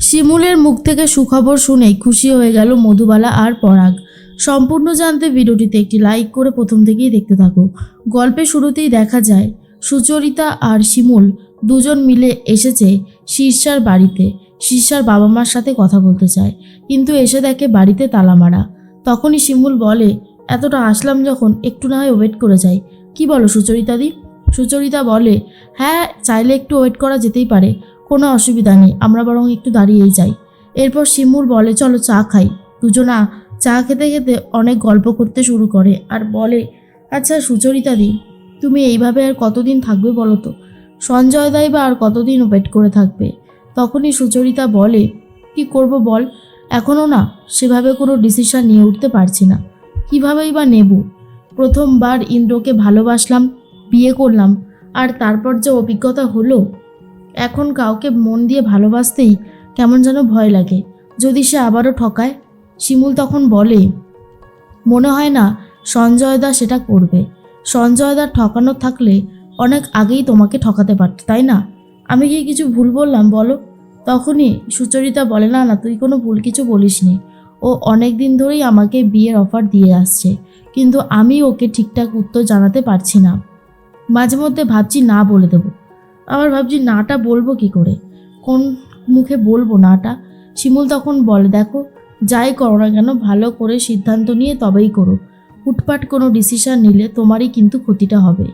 শিমুলের মুখ থেকে সুখবর শুনেই খুশি হয়ে গেল মধুবালা আর পরাগ। সম্পূর্ণ জানতে ভিডিওটিতে একটি লাইক করে প্রথম থেকেই দেখতে থাকো। গল্পের শুরুতেই দেখা যায়, সুচরিতা আর শিমুল দুজন মিলে এসেছে শীর্ষার বাড়িতে। শীর্ষার বাবা মার সাথে কথা বলতে চায়, কিন্তু এসে দেখে বাড়িতে তালা মারা। তখনই শিমুল বলে, এতটা আসলাম যখন একটু না হয় ওয়েট করে যাই। কি বলো সুচরিতা দি সুচরিতা বলে হ্যাঁ চাইলে একটু ওয়েট করা যেতেই পারে। কোনো অসুবিধা নেই, আমরা বরং একটু দাঁড়িয়েই যাই। এরপর শিমুল বলে, চলো চা খাই। দুজনা চা খেতে খেতে অনেক গল্প করতে শুরু করে আর বলে আচ্ছা সুচরিতা দি, তুমি এইভাবে আর কতদিন থাকবে বলো তো? সঞ্জয় দাই বা আর কতদিন ওয়েট করে থাকবে? তখনই সুচরিতা বলে, কি করব বল এখনও না সেভাবে কোনো ডিসিশন নিয়ে উঠতে পারছি না। কীভাবেই বা নেব? প্রথমবার ইন্দ্রকে ভালোবাসলাম, বিয়ে করলাম, আর তারপর যে অভিজ্ঞতা হলো এখন কাউকে মন দিয়ে ভালোবাসতেই কেমন যেন ভয় লাগে। যদি সে আবারও ঠকায়, শিমুল তখন বলে, মনে হয় না সঞ্জয় দা সেটা করবে। সঞ্জয় দার ঠকানো থাকলে অনেক আগেই তোমাকে ঠকাতে পারত, তাই না? আমি কি কিছু ভুল বললাম, বলো? তখনই সুচরিতা বলে, না না, তুই কোনো ভুল কিছু বলিসনি। ও অনেক দিন ধরেই আমাকে বিয়ের অফার দিয়ে আসছে, কিন্তু আমি ওকে ঠিকঠাক উত্তর জানাতে পারছি না। মাঝে মধ্যে ভাবছি না বলে দেবো। আবার ভাবছি নাটা বলব কি করে? কোন মুখে বলব নাটা? শিমুল তখন বলে, দেখো, যাই করো না কেন, ভালো করে সিদ্ধান্ত নিয়ে তবেই করো। হুটপাট কোনো ডিসিশন নিলে তোমারই কিন্তু ক্ষতিটা হবে।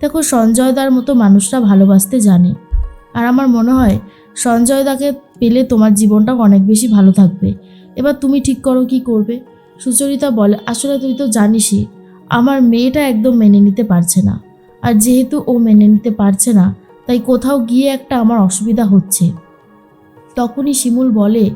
দেখো সঞ্জয়দার মতো মানুষরা ভালোবাসতে জানে। আর আমার মনে হয় সঞ্জয়দাকে পেলে তোমার জীবনটা অনেক বেশি ভালো থাকবে। এবার তুমি ঠিক করো কি করবে? সুচরিতা বলে, আসলে তুই তো জানিসই, আমার মেয়েটা একদম মেনে নিতে পারছে না। আর যেহেতু ও মেনে নিতে পারছে না তাই কোথাও গিয়ে একটা আমার অসুবিধা হচ্ছে। তখনই শিমুল বলে,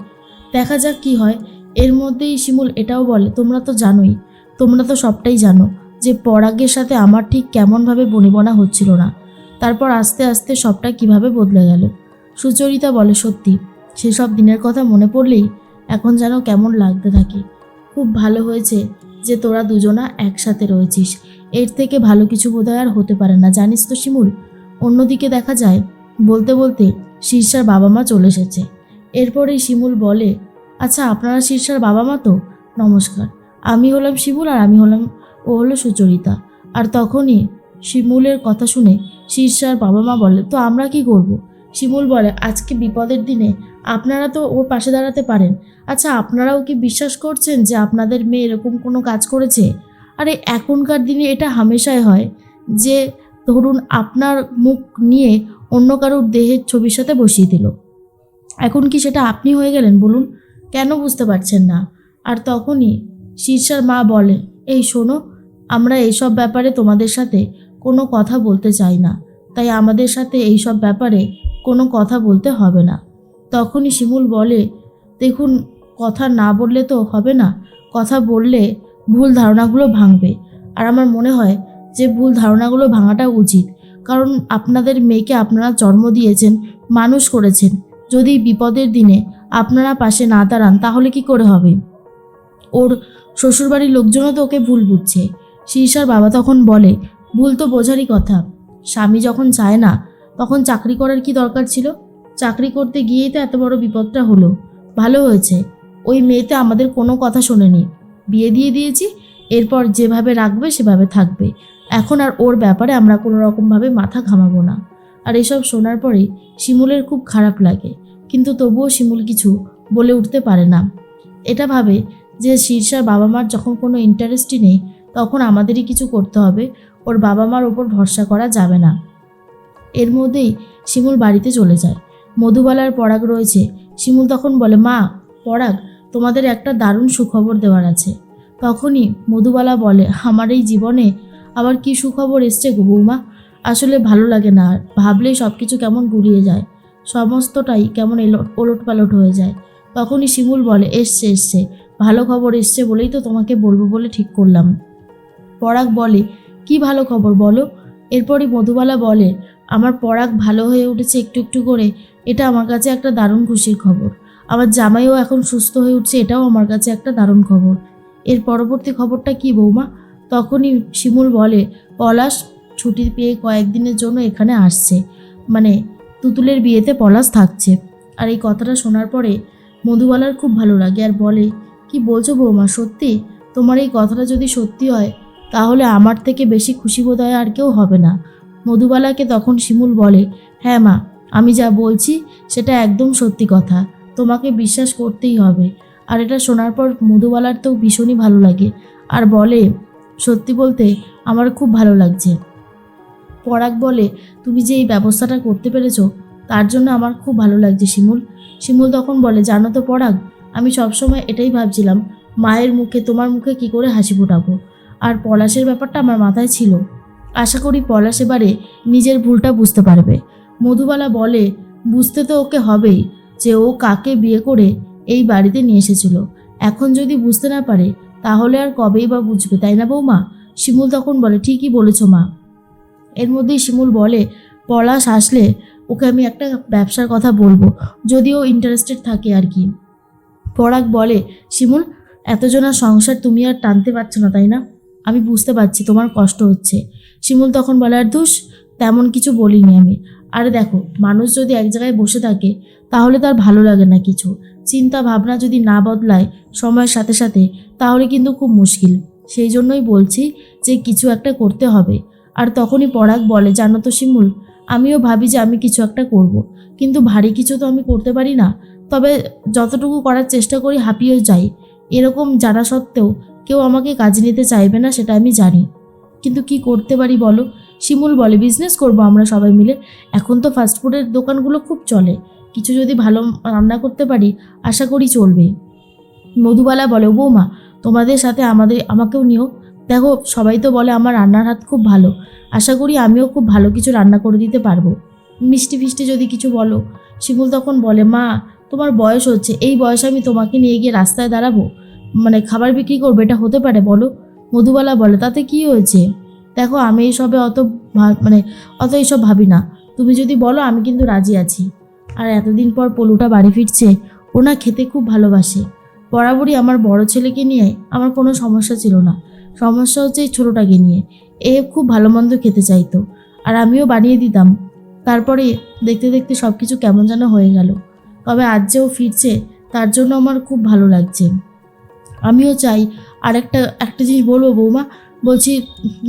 দেখা যাক কি হয়। এর মধ্যেই শিমুল এটাও বলে, তোমরা তো জানোই, তোমরা তো সবটাই জানো যে পরাগের সাথে আমার ঠিক কেমনভাবে বনিবনা হচ্ছিল না। তারপর আস্তে আস্তে সবটা কীভাবে বদলে গেল? সুচরিতা বলে, সত্যি, সেসব দিনের কথা মনে পড়লেই এখন যেন কেমন লাগতে থাকে। খুব ভালো হয়েছে যে তোরা দুজনা একসাথে রয়েছিস। এর থেকে ভালো কিছু বোধহয় আর হতে পারে না। জানিস তো শিমুল অন্যদিকে দেখা যায়, বলতে বলতে শীর্ষার বাবা মা চলে এসেছে। এরপরেই শিমুল বলে আচ্ছা আপনারা শীর্ষার বাবা মা তো? নমস্কার। আমি হলাম শিমুল আর আমি হলাম, ও হলো সুচরিতা। আর তখনই শিমুলের কথা শুনে শীর্ষার বাবা মা বলে, তো আমরা কি করব। শিমুল বলে, আজকে বিপদের দিনে আপনারা তো ওর পাশে দাঁড়াতে পারেন। আচ্ছা আপনারাও কি বিশ্বাস করছেন যে আপনাদের মেয়ে এরকম কোনো কাজ করেছে? আরে, এখনকার দিনে এটা হামেশাই হয় যে ধরুন আপনার মুখ নিয়ে অন্য কারোর দেহের ছবির সাথে বসিয়ে দিল। এখন কি সেটা আপনি হয়ে গেলেন বলুন? কেন বুঝতে পারছেন না। আর তখনই শীর্ষার মা বলে এই শোনো, আমরা এইসব ব্যাপারে তোমাদের সাথে কোনো কথা বলতে চাই না। তাই আমাদের সাথে এইসব ব্যাপারে কোনো কথা বলতে হবে না। তখনই শিমুল বলে, দেখুন, কথা না বললে তো হবে না। কথা বললে ভুল ধারণাগুলো ভাঙবে। আর আমার মনে হয় যে ভুল ধারণাগুলো ভাঙাটা উচিত। কারণ আপনাদের মেয়েকে আপনারা জন্ম দিয়েছেন, মানুষ করেছেন। যদি বিপদের দিনে আপনারা পাশে না দাঁড়ান, তাহলে কি করে হবে? ওর শ্বশুরবাড়ির লোকজনও তো ওকে ভুল বুঝছে। শীর্ষার বাবা তখন বলে, ভুল তো বোঝারই কথা। স্বামী যখন চায় না, তখন চাকরি করার কি দরকার ছিল? চাকরি করতে গিয়েই তো এত বড় বিপদটা হলো। ভালো হয়েছে। ওই মেয়েতে আমাদের কোনো কথা শোনেনি। বিয়ে দিয়ে দিয়েছি, এরপর যেভাবে রাখবে, সেভাবে থাকবে। এখন আর ওর ব্যাপারে আমরা কোনো রকমভাবে মাথা ঘামাবো না। আর এসব শোনার পরেই শিমুলের খুব খারাপ লাগে। কিন্তু তবুও শিমুল কিছু বলে উঠতে পারে না। এটা ভাবে যে শীর্ষার বাবা মার যখন কোনো ইন্টারেস্টই নেই, তখন আমাদেরই কিছু করতে হবে। ওর বাবা মার ওপর ভরসা করা যাবে না। এর মধ্যেই শিমুল বাড়িতে চলে যায়। মধুবালার পরাগ রয়েছে। শিমুল তখন বলে, মা, পরাগ, তোমাদের একটা দারুণ সুখবর দেওয়ার আছে। তখনই মধুবালা বলে, আমার এই জীবনে আবার কি সুখবর এসছে গো বৌমা? আসলে ভালো লাগে না আর। ভাবলেই সব কিছু কেমন গুলিয়ে যায়। সমস্তটাই কেমন ওলট পালট হয়ে যায়। তখনই শিমুল বলে, এসছে এসছে। ভালো খবর এসছে বলেই তো তোমাকে বলব বলে ঠিক করলাম। পরাগ বলে, কি ভালো খবর বলো? এরপরই মধুবালা বলে, আমার পরাগ ভালো হয়ে উঠেছে একটু একটু করে। এটা আমার কাছে একটা দারুণ খুশির খবর। আমার জামাইও এখন সুস্থ হয়ে উঠছে, এটাও আমার কাছে একটা দারুণ খবর। এর পরবর্তী খবরটা কি বৌমা? তখনই শিমুল বলে, পলাশ ছুটি পেয়ে কয়েকদিনের জন্য এখানে আসছে। মানে তুতুলের বিয়েতে পলাশ থাকছে। আর এই কথাটা শোনার পরে মধুবালার খুব ভালো লাগে আর বলে, কি বলছো বৌমা, সত্যি? তোমার এই কথাটা যদি সত্যি হয়, তাহলে আমার থেকে বেশি খুশি বোধ হয় আর কেউ হবে না। মধুবালাকে তখন শিমুল বলে হ্যাঁ মা, আমি যা বলছি সেটা একদম সত্যি কথা। তোমাকে বিশ্বাস করতেই হবে। আর এটা শোনার পর মধুবালার তো ভীষণই ভালো লাগে। আর বলে সত্যি বলতে আমার খুব ভালো লাগছে। পরাগ বলে, তুমি যে এই ব্যবস্থাটা করতে পেরেছ, তার জন্য আমার খুব ভালো লাগছে শিমুল। শিমুল তখন বলে, জানো তো পরাগ, আমি সবসময় এটাই ভাবছিলাম, মায়ের মুখে, তোমার মুখে কি করে হাসি ফোটাবো? আর পলাশের ব্যাপারটা আমার মাথায় ছিল। আশা করি পলাশ এবারে নিজের ভুলটা বুঝতে পারবে। মধুবালা বলে, বুঝতে তো ওকে হবেই যে ও কাকে বিয়ে করে এই বাড়িতে নিয়ে এসেছিল। এখন যদি বুঝতে না পারে তাহলে আর কবেই বা বুঝবে, তাই না বৌমা? শিমুল তখন বলে, ঠিকই বলেছ মা। এর মধ্যেই শিমুল বলে, পলাশ আসলে ওকে আমি একটা ব্যবসার কথা বলব, যদিও ইন্টারেস্টেড থাকে আর কি। পরাগ বলে, শিমুল, এতজনার সংসার তুমি আর টানতে পারছ না, তাই না? আমি বুঝতে পারছি, তোমার কষ্ট হচ্ছে। শিমুল তখন বলে, আর দুষ তেমন কিছু বলিনি আমি। আরে দেখো, মানুষ যদি এক জায়গায় বসে থাকে, তাহলে তার ভালো লাগে না কিছু। চিন্তা ভাবনা যদি না বদলায় সময়ের সাথে সাথে, তাহলে কিন্তু খুব মুশকিল। সেই জন্যই বলছি যে কিছু একটা করতে হবে। আর তখনই পরাগ বলে, জানো তো শিমুল, আমিও ভাবি যে আমি কিছু একটা করব। কিন্তু ভারী কিছু তো আমি করতে পারি না। তবে যতটুকু করার চেষ্টা করি হাঁপিয়েও যাই। এরকম জানা সত্ত্বেও কেউ আমাকে কাজে নিতে চাইবে না, সেটা আমি জানি। কিন্তু কি করতে পারি বলো? শিমুল বলে বিজনেস করব আমরা সবাই মিলে। এখন তো ফাস্টফুডের দোকানগুলো খুব চলে। কিছু যদি ভালো রান্না করতে পারি, আশা করি চলবে। মধুবালা বলে "ও বৌমা, তোমাদের সাথে আমাদের, আমাকেও নিও। দেখো, সবাই তো বলে আমার রান্নার হাত খুব ভালো। আশা করি আমিও খুব ভালো কিছু রান্না করে দিতে পারব। মিষ্টি ফিষ্টি যদি কিছু বলো। শিমুল তখন বলে, মা, তোমার বয়স হচ্ছে। এই বয়সে আমি তোমাকে নিয়ে গিয়ে রাস্তায় দাঁড়াবো। মানে খাবার বিক্রি করব, এটা হতে পারে, বলো। মধুবালা বলে, তাতে কি হয়েছে? দেখো, আমি এইসবে অত মানে অত এইসব ভাবি না। তুমি যদি বলো, আমি কিন্তু রাজি আছি। আর এতদিন পর পলুটা বাড়ি ফিরছে ও না খেতে খুব ভালোবাসে। বরাবরই আমার বড় ছেলেকে নিয়ে আমার কোনো সমস্যা ছিল না। সমস্যা হচ্ছে এই ছোটোটাকে নিয়ে। এ খুব ভালো মন্দ খেতে চাইতো। আর আমিও বানিয়ে দিতাম। তারপরে দেখতে দেখতে সব কিছু কেমন যেন হয়ে গেল। তবে আজ যে ও ফিরছে, তার জন্য আমার খুব ভালো লাগছে। আমিও চাই আর একটা একটা জিনিস বলব বৌমা। বলছি,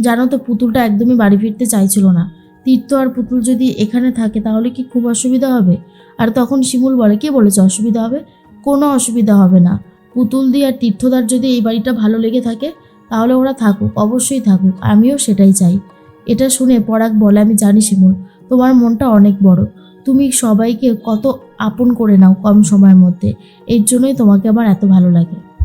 জানো তো, পুতুলটা একদমই বাড়ি ফিরতে চাইছিল না। তীর্থ আর পুতুল যদি এখানে থাকে, তাহলে কি খুব অসুবিধা হবে? আর তখন শিমুল বলে, কে বলেছে অসুবিধা হবে? কোনো অসুবিধা হবে না। পুতুল দিয়ে আর তীর্থদার যদি এই বাড়িটা ভালো লেগে থাকে, তাহলে ওরা থাকুক, অবশ্যই থাকুক, আমিও সেটাই চাই। এটা শুনে পরাগ বলে, আমি জানি শিমুল, তোমার মনটা অনেক বড়। তুমি সবাইকে কত আপন করে নাও কম সময়ের মধ্যে। এর জন্যই তোমাকে আমার এত ভালো লাগে।